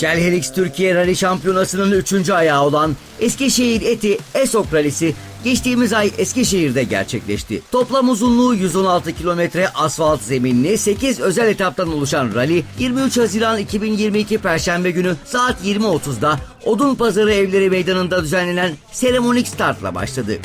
Shell Helix Türkiye Rally Şampiyonası'nın 3. ayağı olan Eskişehir Eti Esok Rallisi geçtiğimiz ay Eskişehir'de gerçekleşti. Toplam uzunluğu 116 kilometre asfalt zeminli 8 özel etaptan oluşan rally 23 Haziran 2022 Perşembe günü saat 20.30'da Odun Pazarı Evleri Meydanı'nda düzenlenen seremonik startla başladı.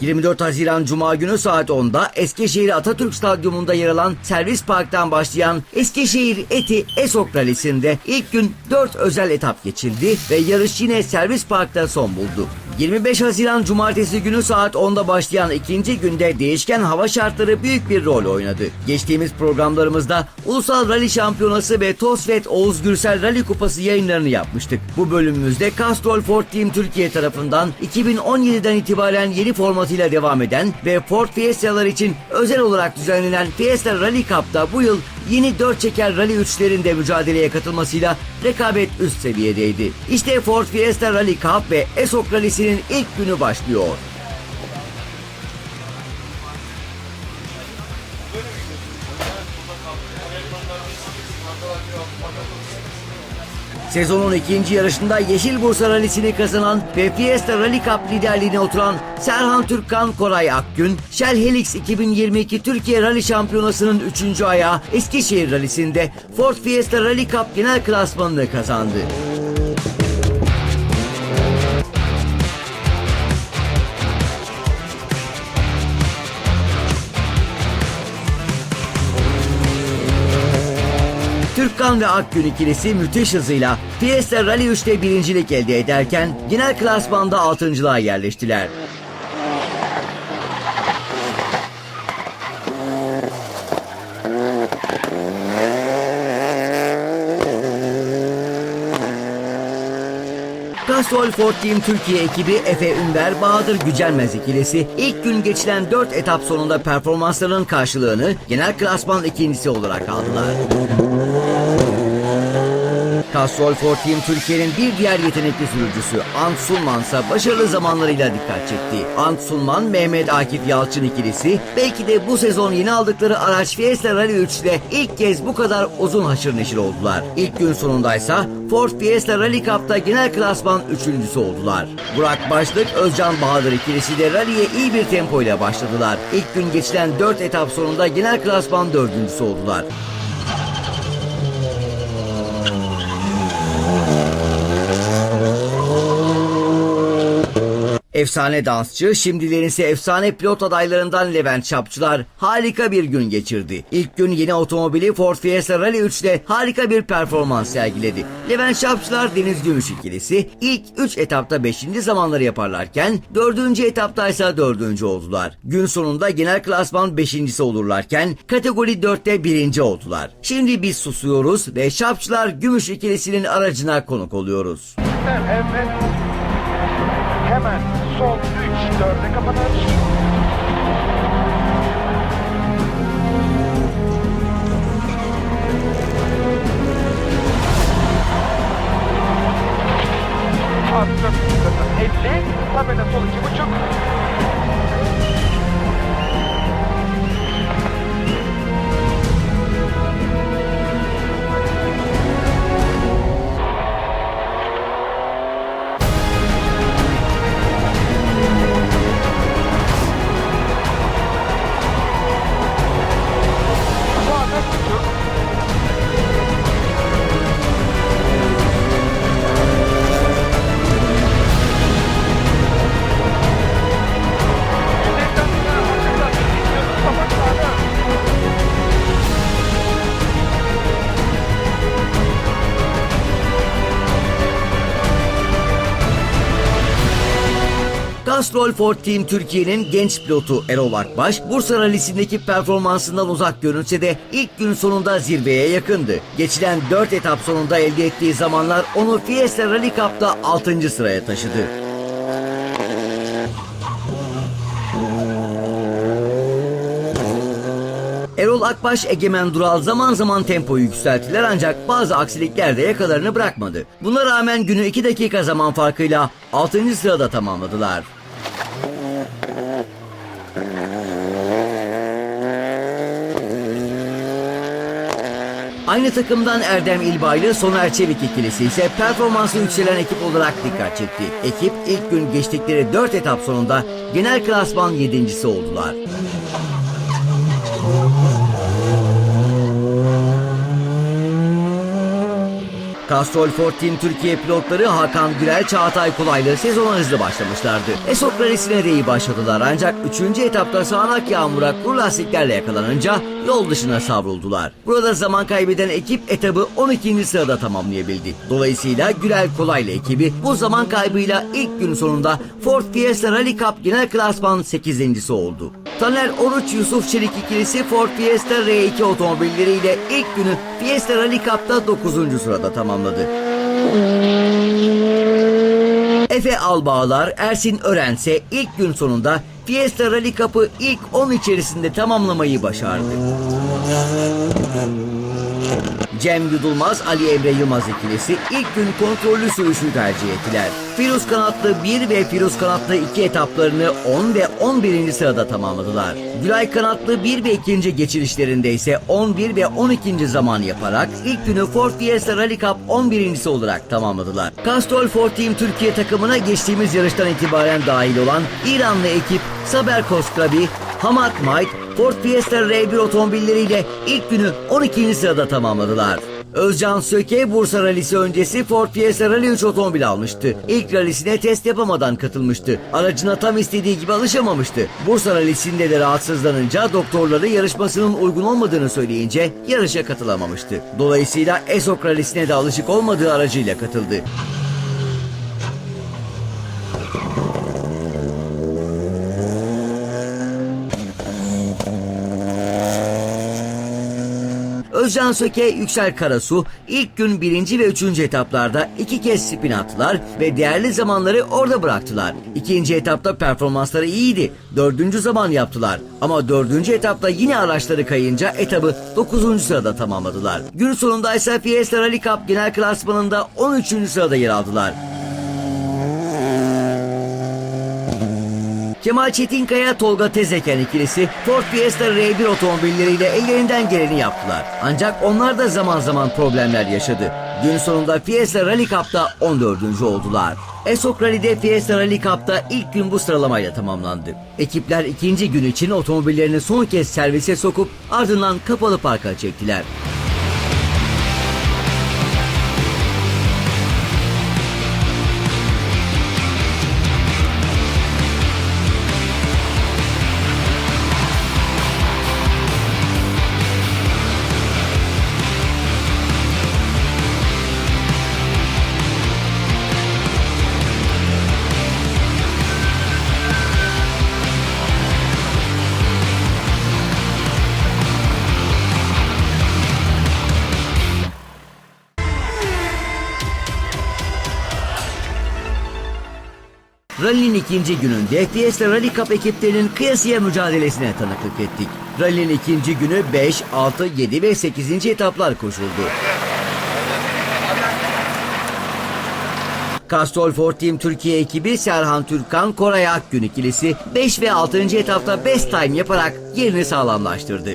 24 Haziran Cuma günü saat 10'da Eskişehir Atatürk Stadyumunda yer alan Servis Park'tan başlayan Eskişehir Eti Esok Rally'sinde ilk gün 4 özel etap geçildi ve yarış yine Servis Park'ta son buldu. 25 Haziran Cumartesi günü saat 10'da başlayan ikinci günde değişken hava şartları büyük bir rol oynadı. Geçtiğimiz programlarımızda Ulusal Rally Şampiyonası ve Tosvet Oğuz Gürsel Rally Kupası yayınlarını yapmıştık. Bu bölümümüzde Castrol Ford Team Türkiye tarafından 2017'den itibaren yeni formatıyla devam eden ve Ford Fiesta'lar için özel olarak düzenlenen Fiesta Rally Cup'ta bu yıl yeni 4 çeker Rally 3'lerin de mücadeleye katılmasıyla rekabet üst seviyedeydi. İşte Ford Fiesta Rally Cup ve Esok Rally'sinin ilk günü başlıyor. Sezonun ikinci yarışında Yeşil Bursa Rally'sini kazanan ve Fiesta Rally Cup liderliğine oturan Serhan Türkkan Koray Akgün, Shell Helix 2022 Türkiye Rally Şampiyonası'nın 3. ayağı Eskişehir Rally'sinde Ford Fiesta Rally Cup genel klasmanını kazandı. Türkkan ve Akgün ikilisi müthiş hızıyla Fiesta Rally 3'te birincilik elde ederken genel klasmanda altıncılığa yerleştiler. Ford Team Türkiye ekibi Efe Ünver, Bahadır Gücenmez ikilisi ilk gün geçilen 4 etap sonunda performanslarının karşılığını genel klasman ikincisi olarak aldılar. Castrol Ford Team Türkiye'nin bir diğer yetenekli sürücüsü Ant Sulman ise başarılı zamanlarıyla dikkat çekti. Ant Sulman, Mehmet Akif Yalçın ikilisi belki de bu sezon yeni aldıkları araç Fiesta Rally 3'te ilk kez bu kadar uzun haşır neşir oldular. İlk gün sonundaysa Ford Fiesta Rally Cup'ta genel klasman üçüncüsü oldular. Burak Başlık, Özcan Bahadır ikilisi de rally'e iyi bir tempoyla başladılar. İlk gün geçilen 4 etap sonunda genel klasman dördüncüsü oldular. Efsane dansçı, şimdilerin ise efsane pilot adaylarından Levent Çapçılar harika bir gün geçirdi. İlk gün yeni otomobili Ford Fiesta Rally 3'te harika bir performans sergiledi. Levent Çapçılar Deniz Gümüş ikilisi ilk 3 etapta 5. zamanları yaparlarken 4. etapta ise 4. oldular. Gün sonunda genel klasman 5. olurlarken kategori 4'te 1. oldular. Şimdi biz susuyoruz ve Çapçılar Gümüş ikilisinin aracına konuk oluyoruz. Evet. Hemen son 3 4'e kapanır. Attım. 50. Tabela sol 2.5. Castrol Ford Team Türkiye'nin genç pilotu Erol Akbaş, Bursa Rally'sindeki performansından uzak görünse de ilk gün sonunda zirveye yakındı. Geçilen 4 etap sonunda elde ettiği zamanlar onu Fiesta Rally Cup'ta 6. sıraya taşıdı. Erol Akbaş, Egemen Dural zaman zaman tempoyu yükselttiler ancak bazı aksilikler de yakalarını bırakmadı. Buna rağmen günü 2 dakika zaman farkıyla 6. sırada tamamladılar. Aynı takımdan Erdem İlbaylı, Soner Çevik ikilisi ise performansı yükselen ekip olarak dikkat çekti. Ekip ilk gün geçtikleri 4 etap sonunda genel klasman 7.si oldular. Castrol Ford Team Türkiye pilotları Hakan Gürel, Çağatay Kolaylı sezona hızlı başlamışlardı. Esok Rally'sine de iyi başladılar ancak 3. etapta sağanak yağmura kuru lastiklerle yakalanınca yol dışına savruldular. Burada zaman kaybeden ekip etabı 12. sırada tamamlayabildi. Dolayısıyla Gürel Kolaylı ekibi bu zaman kaybıyla ilk gün sonunda Ford Fiesta Rally Cup genel klasman 8. oldu. Taner Oruç Yusuf Çelik ikilisi Ford Fiesta R2 otomobilleriyle ilk günü Fiesta Rally Cup'ta 9. sırada tamamladı. Efe Albağlar, Ersin Örense ilk gün sonunda Fiesta Rally Cup'ı ilk 10 içerisinde tamamlamayı başardı. Cem Yudulmaz, Ali Emre Yılmaz ikilisi ilk gün kontrollü sürüşü tercih ettiler. Firuz Kanatlı 1 ve Firuz Kanatlı 2 etaplarını 10 ve 11. sırada tamamladılar. Gülay Kanatlı 1 ve 2. geçilişlerinde ise 11 ve 12. zaman yaparak ilk günü Ford Fiesta Rally Cup 11. olarak tamamladılar. Castrol Ford Team Türkiye takımına geçtiğimiz yarıştan itibaren dahil olan İranlı ekip Saber Koskrabi, Hamad Mike, Ford Fiesta R1 otomobilleriyle ilk günü 12. sırada tamamladılar. Özcan Söke Bursa Rallisi öncesi Ford Fiesta Rally 3 otomobil almıştı. İlk rallisine test yapamadan katılmıştı. Aracına tam istediği gibi alışamamıştı. Bursa Rallisi'nde de rahatsızlanınca doktorları yarışmasının uygun olmadığını söyleyince yarışa katılamamıştı. Dolayısıyla Esok Rallisi'ne de alışık olmadığı aracıyla katıldı. Özcan Söke, Yüksel Karasu ilk gün birinci ve üçüncü etaplarda iki kez spin attılar ve değerli zamanları orada bıraktılar. İkinci etapta performansları iyiydi. Dördüncü zaman yaptılar. Ama dördüncü etapta yine araçları kayınca etabı 9. sırada tamamladılar. Gün sonunda ise Fiesta Rally Cup genel klasmanında 13. sırada yer aldılar. Kemal Çetinkaya, Tolga Tezeken ikilisi Ford Fiesta R1 otomobilleriyle ellerinden geleni yaptılar. Ancak onlar da zaman zaman problemler yaşadı. Gün sonunda Fiesta Rally Cup'ta 14. oldular. Esok Rally'de Fiesta Rally Cup'ta ilk gün bu sıralamayla tamamlandı. Ekipler ikinci gün için otomobillerini son kez servise sokup ardından kapalı parka çektiler. Rally'nin ikinci gününde Fiesta Rally Cup ekiplerinin kıyasıya mücadelesine tanıklık ettik. Rally'nin ikinci günü 5, 6, 7 ve 8. etaplar koşuldu. Castrol Ford Team Türkiye ekibi Serhan Türkan, Koray Akgün ikilisi 5 ve 6. etapta best time yaparak yerini sağlamlaştırdı.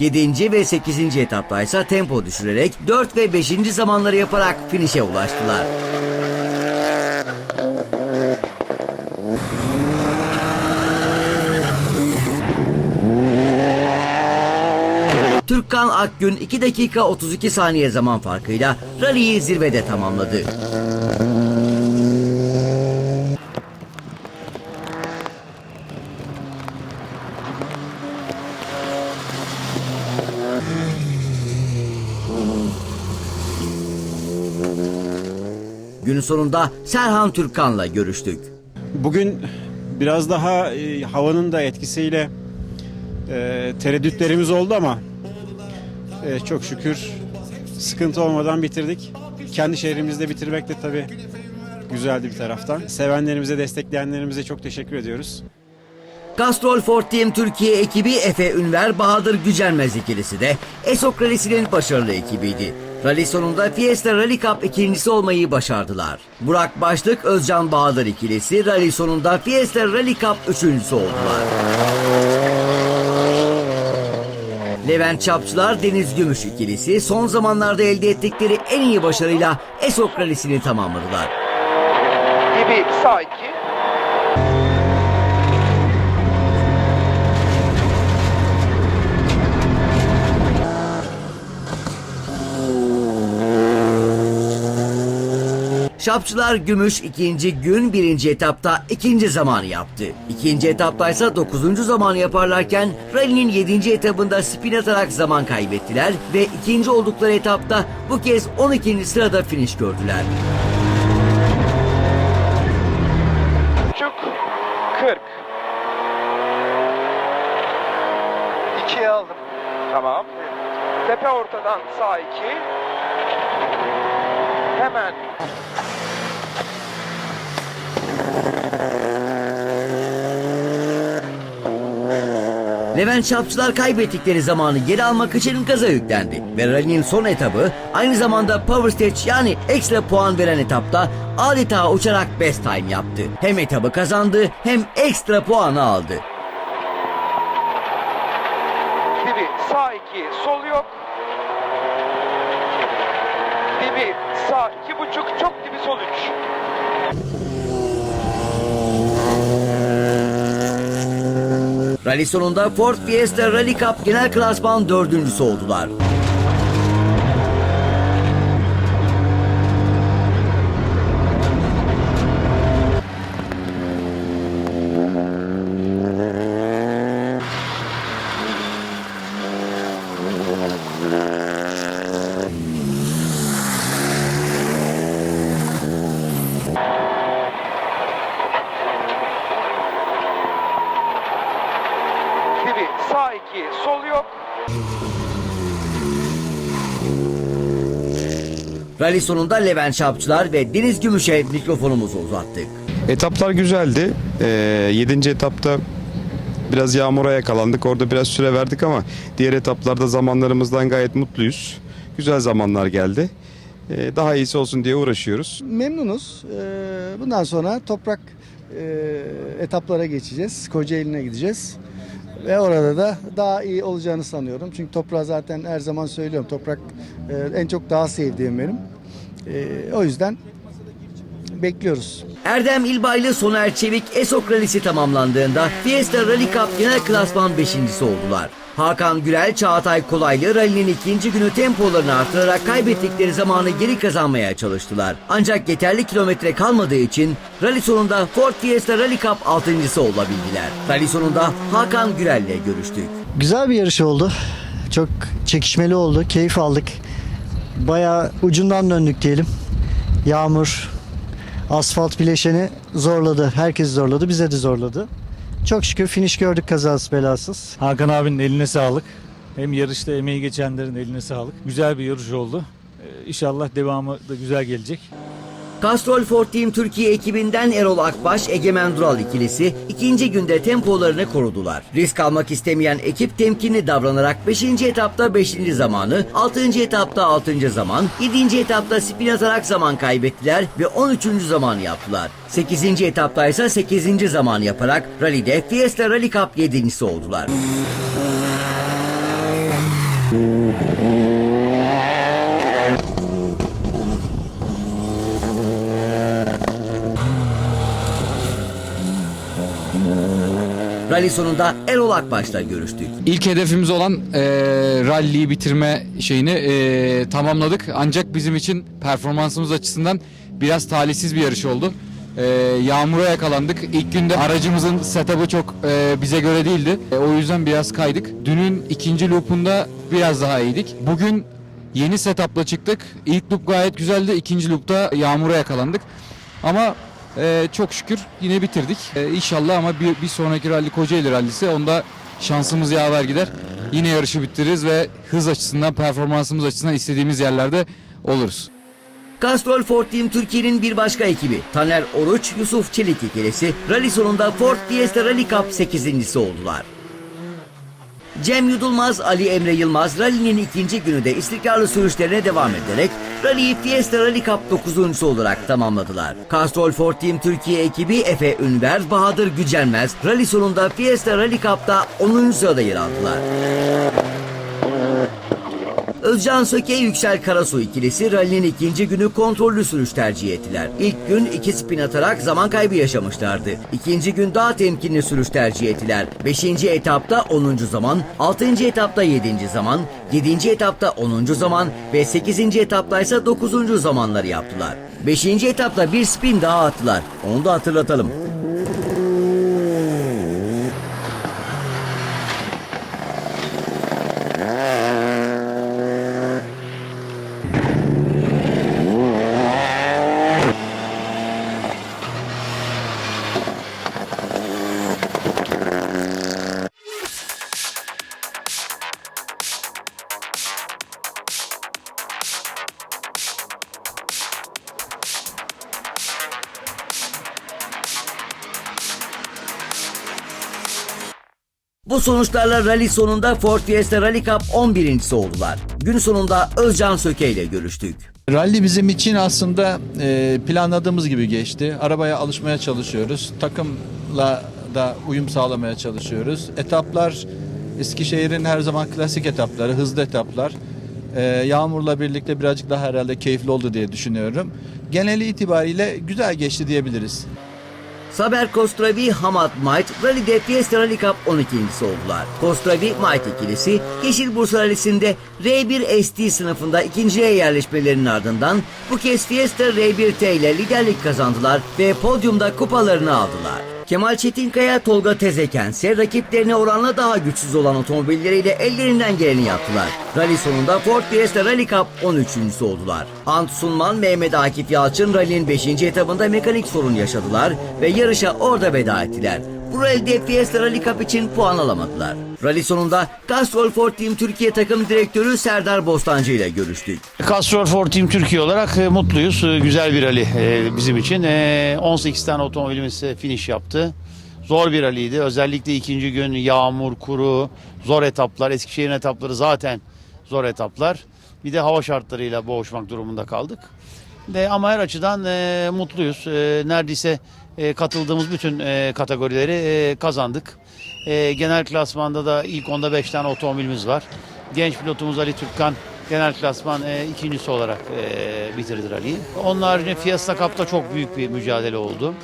Yedinci ve 8. etapta ise tempo düşürerek 4 ve 5. zamanları yaparak finişe ulaştılar. Türkkan Akgün 2 dakika 32 saniye zaman farkıyla rally'yi zirvede tamamladı. Sonunda Serhan Türkan'la görüştük. Bugün biraz daha e, havanın da etkisiyle e, tereddütlerimiz oldu ama e, çok şükür sıkıntı olmadan bitirdik. Kendi şehrimizde bitirmek de tabii güzeldi bir taraftan. Sevenlerimize, destekleyenlerimize çok teşekkür ediyoruz. Castrol Ford Team Türkiye ekibi Efe Ünver Bahadır Gücenmez ikilisi de Esok Rally'sinin başarılı ekibiydi. Rally sonunda Fiesta Rally Cup ikincisi olmayı başardılar. Burak Başlık Özcan Bahadır ikilisi rally sonunda Fiesta Rally Cup üçüncüsü oldular. Levent Çapçılar Deniz Gümüş ikilisi son zamanlarda elde ettikleri en iyi başarıyla Esok Rally'sini tamamladılar. Gibi sağ Şapçılar Gümüş ikinci gün birinci etapta ikinci zamanı yaptı. İkinci etapta ise dokuzuncu zamanı yaparlarken rally'nin yedinci etabında spin atarak zaman kaybettiler ve ikinci oldukları etapta bu kez 12. sırada finish gördüler. Buçuk. 40. 2'ye aldım. Tamam. Tepe ortadan sağ 2. Hemen Levent Şapçılar kaybettikleri zamanı geri almak için gaza yüklendi ve rally'nin son etabı aynı zamanda Power Stage yani ekstra puan veren etapta adeta uçarak best time yaptı. Hem etabı kazandı hem ekstra puanı aldı. Dibi sağ 2 sol yok. Dibi sağ iki buçuk çok dibi sol 3. Rally sonunda Ford Fiesta Rally Cup genel klasman dördüncüsü oldular. Dibi 2 sol yok. Rally sonunda Levent Şapçılar ve Deniz Gümüş'e mikrofonumuzu uzattık. Etaplar güzeldi. Ee, 7. etapta biraz yağmura yakalandık. Orada biraz süre verdik ama diğer etaplarda zamanlarımızdan gayet mutluyuz. Güzel zamanlar geldi. Ee, daha iyisi olsun diye uğraşıyoruz. Memnunuz. Ee, Bundan sonra toprak e, etaplara geçeceğiz. Kocaeli'ne gideceğiz. Ve orada da daha iyi olacağını sanıyorum. Çünkü toprağı zaten her zaman söylüyorum. Toprak e, en çok daha sevdiğim benim. E, O yüzden bekliyoruz. Erdem İlbaylı Soner Çevik Esok Rally'si tamamlandığında Fiesta Rally Cup genel klasman beşincisi oldular. Hakan Gürel, Çağatay Kolaylı rally'nin ikinci günü tempolarını artırarak kaybettikleri zamanı geri kazanmaya çalıştılar. Ancak yeterli kilometre kalmadığı için rally sonunda Ford Fiesta Rally Cup altıncısı olabildiler. Rally sonunda Hakan Gürel'le görüştük. Güzel bir yarış oldu. Çok çekişmeli oldu. Keyif aldık. Bayağı ucundan döndük diyelim. Yağmur, asfalt bileşeni zorladı. Herkes zorladı. Bize de zorladı. Çok şükür finish gördük kazasız belasız. Hakan abinin eline sağlık. Hem yarışta emeği geçenlerin eline sağlık. Güzel bir yarış oldu. Ee, İnşallah devamı da güzel gelecek. Castrol Ford Team Türkiye ekibinden Erol Akbaş, Egemen Dural ikilisi ikinci günde tempolarını korudular. Risk almak istemeyen ekip temkinli davranarak 5. etapta 5. zamanı, 6. etapta 6. zaman, 7. etapta spin atarak zaman kaybettiler ve 13. zaman yaptılar. 8. etapta ise 8. zaman yaparak rallide Fiesta Rally Cup 7.si oldular. Rally sonunda Erol Akbaş'la görüştük. İlk hedefimiz olan e, rally'yi bitirme şeyini e, tamamladık. Ancak bizim için performansımız açısından biraz talihsiz bir yarış oldu. Ee, yağmura yakalandık. İlk günde aracımızın setup'ı çok e, bize göre değildi. E, o yüzden biraz kaydık. Dünün ikinci loop'unda biraz daha iyiydik. Bugün yeni setup'la çıktık. İlk loop gayet güzeldi. İkinci loop'ta yağmura yakalandık. Ama e, çok şükür yine bitirdik. E, inşallah ama bir, bir sonraki rally Kocaeli rallisi onda şansımız yaver gider. Yine yarışı bitiririz ve hız açısından, performansımız açısından istediğimiz yerlerde oluruz. Castrol Ford Team Türkiye'nin bir başka ekibi Taner Oruç, Yusuf Çelik ikilisi rally sonunda Ford Fiesta Rally Cup 8.si oldular. Cem Yudulmaz, Ali Emre Yılmaz rally'nin ikinci günü de istikrarlı sürüşlerine devam ederek rally'yi Fiesta Rally Cup 9. olarak tamamladılar. Castrol Ford Team Türkiye ekibi Efe Ünver, Bahadır Gücenmez rally sonunda Fiesta Rally Cup'ta 10. sırada yer aldılar. Özcan Söke Yüksel Karasu ikilisi rallinin ikinci günü kontrollü sürüş tercih ettiler. İlk gün iki spin atarak zaman kaybı yaşamışlardı. İkinci gün daha temkinli sürüş tercih ettiler. Beşinci etapta 10. zaman, altıncı etapta 7. zaman, yedinci etapta 10. zaman ve sekizinci etapta ise 9. zamanları yaptılar. Beşinci etapta bir spin daha attılar. Onu da hatırlatalım. Bu sonuçlarla rally sonunda Ford Fiesta Rally Cup 11.si oldular. Gün sonunda Özcan Söke ile görüştük. Rally bizim için aslında e, planladığımız gibi geçti. Arabaya alışmaya çalışıyoruz. Takımla da uyum sağlamaya çalışıyoruz. Etaplar Eskişehir'in her zaman klasik etapları, hızlı etaplar. E, yağmurla birlikte birazcık daha herhalde keyifli oldu diye düşünüyorum. Geneli itibariyle güzel geçti diyebiliriz. Saber Kostravi, Hamad Might, Rally'de Fiesta Rally Cup 12.si oldular. Kostravi, Might ikilisi Yeşil Bursa Rally'sinde R1 ST sınıfında ikinciye yerleşmelerinin ardından bu kez Fiesta R1T ile liderlik kazandılar ve podyumda kupalarını aldılar. Kemal Çetinkaya, Tolga Tezeken ise rakiplerine oranla daha güçsüz olan otomobilleriyle ellerinden geleni yaptılar. Rally sonunda Ford Fiesta Rally Cup 13.sü oldular. Ant Sunman, Mehmet Akif Yalçın rally'nin 5. etabında mekanik sorun yaşadılar ve yarışa orada veda ettiler. Bu rally'de Fiesta Rally Cup için puan alamadılar. Rally sonunda Castrol Ford Team Türkiye takım direktörü Serdar Bostancı ile görüştük. Castrol Ford Team Türkiye olarak e, mutluyuz. E, Güzel bir rally e, bizim için. E, 18 tane otomobilimiz finish yaptı. Zor bir rallydi. Özellikle ikinci gün yağmur, kuru, zor etaplar. Eskişehir'in etapları zaten zor etaplar. Bir de hava şartlarıyla boğuşmak durumunda kaldık. De, ama her açıdan e, mutluyuz. E, neredeyse e, katıldığımız bütün e, kategorileri e, kazandık. E, genel klasmanda da ilk onda 5 tane otomobilimiz var. Genç pilotumuz Ali Türkkan genel klasman e, ikincisi olarak e, bitirdi rally'yi. Onun haricinde Fiesta Cup'ta çok büyük bir mücadele oldu.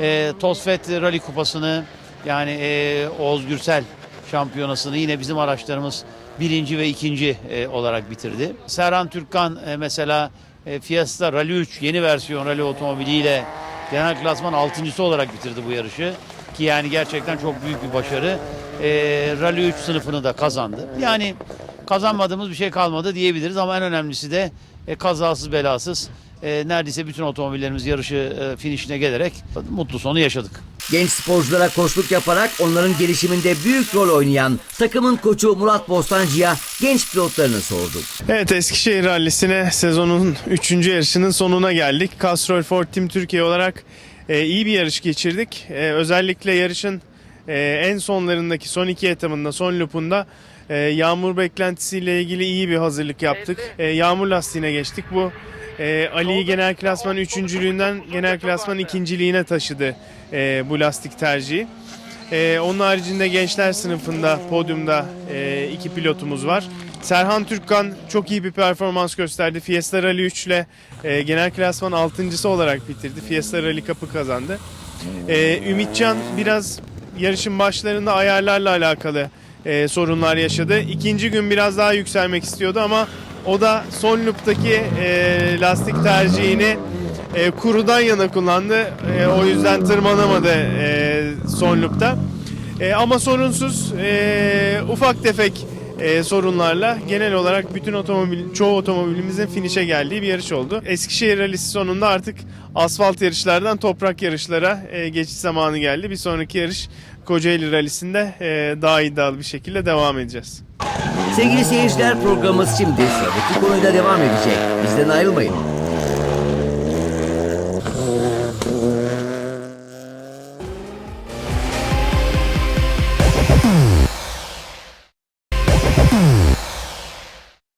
E, Tosfet Rally Kupası'nı yani e, Oğuz Gürsel şampiyonasını yine bizim araçlarımız birinci ve ikinci e, olarak bitirdi. Serhan Türkkan e, mesela e, Fiesta Rally 3 yeni versiyon rally otomobiliyle genel klasman altıncısı olarak bitirdi bu yarışı. Ki yani gerçekten çok büyük bir başarı. E, Rally 3 sınıfını da kazandı. Yani kazanmadığımız bir şey kalmadı diyebiliriz ama en önemlisi de e, kazasız belasız e, neredeyse bütün otomobillerimiz yarışı e, finişine gelerek mutlu sonu yaşadık. Genç sporculara koçluk yaparak onların gelişiminde büyük rol oynayan takımın koçu Murat Bostancı'ya genç pilotlarını sorduk. Evet Eskişehir Rallisi'ne sezonun 3. yarışının sonuna geldik. Castrol Ford Team Türkiye olarak e, iyi bir yarış geçirdik. E, özellikle yarışın e, en sonlarındaki son iki etabında, son loopunda e, yağmur beklentisiyle ilgili iyi bir hazırlık yaptık. E, yağmur lastiğine geçtik. Bu e, Ali'yi genel klasman üçüncülüğünden genel klasman ikinciliğine taşıdı e, bu lastik tercihi. Ee, onun haricinde gençler sınıfında podyumda e, iki pilotumuz var. Serhan Türkkan çok iyi bir performans gösterdi. Fiesta Rally 3 ile e, genel klasman 6.sı olarak bitirdi. Fiesta Rally Cup'ı kazandı. Ee, Ümitcan biraz yarışın başlarında ayarlarla alakalı e, sorunlar yaşadı. İkinci gün biraz daha yükselmek istiyordu ama o da son loop'taki e, lastik tercihini e, kurudan yana kullandı. E, o yüzden tırmanamadı e, son loop'ta. E, ama sorunsuz e, ufak tefek e, sorunlarla genel olarak bütün otomobil, çoğu otomobilimizin finişe geldiği bir yarış oldu. Eskişehir Rallisi sonunda artık asfalt yarışlardan toprak yarışlara e, geçiş zamanı geldi. Bir sonraki yarış Kocaeli Rallisi'nde e, daha iddialı bir şekilde devam edeceğiz. Sevgili seyirciler programımız şimdi sıradaki konuyla devam edecek. Bizden ayrılmayın.